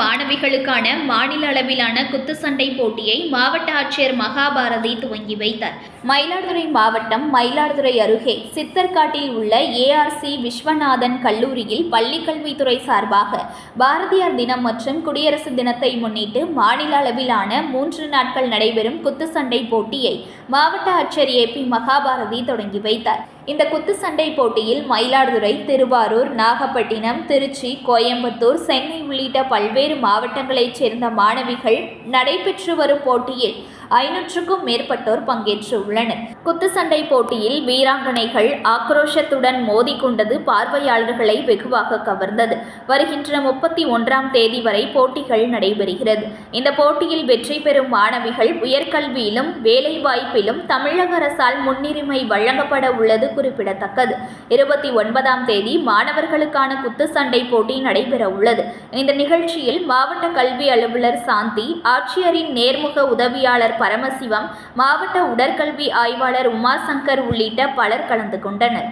மாணவிகளுக்கான மாநில அளவிலான குத்துச்சண்டை போட்டியை மாவட்ட ஆட்சியர் மகாபாரதி துவங்கி வைத்தார். மயிலாடுதுறை மாவட்டம் மயிலாடுதுறை அருகே சித்தர்காட்டில் உள்ள ஏஆர்சி விஸ்வநாதன் கல்லூரியில் பள்ளிக்கல்வித்துறை சார்பாக பாரதியார் தினம் மற்றும் குடியரசு தினத்தை முன்னிட்டு மாநில அளவிலான மூன்று நாட்கள் நடைபெறும் குத்துச்சண்டை போட்டியை மாவட்ட ஆட்சியர் ஏ பி மகாபாரதி தொடங்கி வைத்தார். இந்த குத்துச்சண்டை போட்டியில் மயிலாடுதுறை திருவாரூர் நாகப்பட்டினம் திருச்சி கோயம்புத்தூர் சென்னை உள்ளிட்ட பல்வேறு மாவட்டங்களைச் சேர்ந்த மாணவிகள் நடைபெற்று வரும் போட்டியில் ஐநூற்றுக்கும் மேற்பட்டோர் பங்கேற்று உள்ளனர் குத்துச்சண்டை போட்டியில் வீராங்கனைகள் ஆக்ரோஷத்துடன் மோதிக்கொண்டது பார்வையாளர்களை வெகுவாக கவர்ந்தது. வருகின்ற முப்பத்தி ஒன்றாம் தேதி வரை போட்டிகள் நடைபெறுகிறது. இந்த போட்டியில் வெற்றி பெறும் மாணவிகள் உயர்கல்வியிலும் வேலைவாய்ப்பிலும் தமிழக அரசால் முன்னுரிமை வழங்கப்பட உள்ளது குறிப்பிடத்தக்கது. இருபத்தி ஒன்பதாம் தேதி மாணவர்களுக்கான குத்து சண்டை போட்டி நடைபெற உள்ளது. இந்த நிகழ்ச்சியில் மாவட்ட கல்வி அலுவலர் சாந்தி ஆட்சியரின் நேர்முக உதவியாளர் பரமசிவம் மாவட்ட உடற்கல்வி ஆய்வாளர் உமாசங்கர் உள்ளிட்ட பலர் கலந்து கொண்டனர்.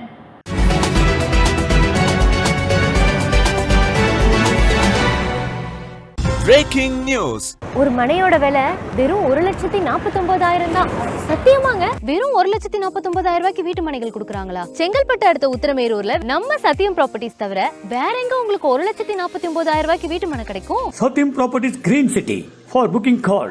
பிரேக்கிங் நியூஸ் ஒரு மனையோட விலை வெறும் ஒரு லட்சத்தி நாற்பத்தொன்பதாயிரம் தான். சத்தியமாங்க? வெறும் ஒரு லட்சத்தி நாற்பத்தொன்பதாயிரம் ரூபாய்க்கு வீட்டு மனைகள் கொடுக்குறாங்களா? செங்கல்பட்டு அடுத்த உத்திரமேரூர்ல நம்ம சத்தியம் ப்ராப்பர்ட்டிஸ் தவிர வேற எங்க உங்களுக்கு ஒரு லட்சத்தி நாற்பத்தி ஒன்பதாயிரம் ரூபாய்க்கு வீட்டு மனை கிடைக்கும்? Satyam Properties Green City. For booking call.